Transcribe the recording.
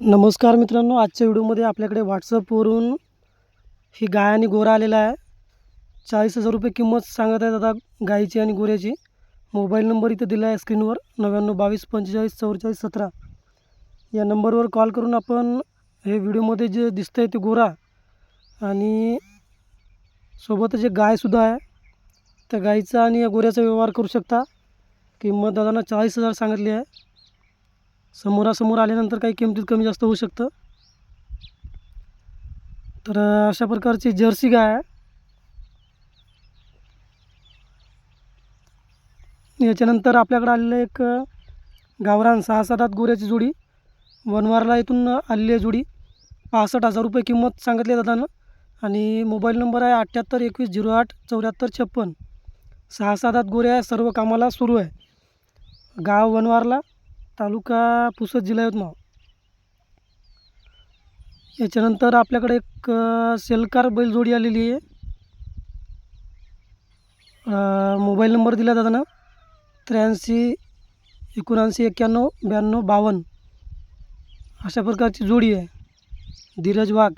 नमस्कार मित्रांनो आजच्या व्हिडिओमध्ये आपल्याकडे व्हॉट्सअपवरून ही गाय आणि गोरा आलेला आहे. चाळीस हजार रुपये किंमत सांगत आहे दादा गाईची आणि गोऱ्याची. मोबाईल नंबर इथं दिला आहे स्क्रीनवर नव्याण्णव बावीस पंचेचाळीस चौवेचाळीस सतरा. या नंबरवर कॉल करून आपण हे व्हिडिओमध्ये जे दिसतं आहे ते गोरा आणि सोबतच जे गायसुद्धा आहे. त्या गाईचा आणि या गोऱ्याचा व्यवहार करू शकता. किंमत दादांना चाळीस हजार सांगितली आहे. समोरासमोर आल्यानंतर काही किमतीत कमी जास्त होऊ शकतं. तर अशा प्रकारची जर्सी गाय आहे. याच्यानंतर आपल्याकडे आलेलं एक गावरान सहा सात गोऱ्याची जोडी वनवारला इथून आलेली आहे जोडी पासष्ट हजार रुपये किंमत सांगितली आहे दादानं. आणि मोबाईल नंबर आहे अठ्ठ्याहत्तर एकवीस झिरो आठ चौऱ्याहत्तर छप्पन. सहा सात आठ गोऱ्या सर्व कामाला सुरू आहे. गाव वनवारला तालुका पुसद जिल्हा यवतमाळ. याच्यानंतर आपल्याकडे एक सेलकार बैलजोडी आलेली आहे. मोबाईल नंबर दिला जाताना ना त्र्याऐंशी एकोणऐंशी एक्क्याण्णव ब्याण्णव बावन्न अशा प्रकारची जोडी आहे. धीरज वाघ.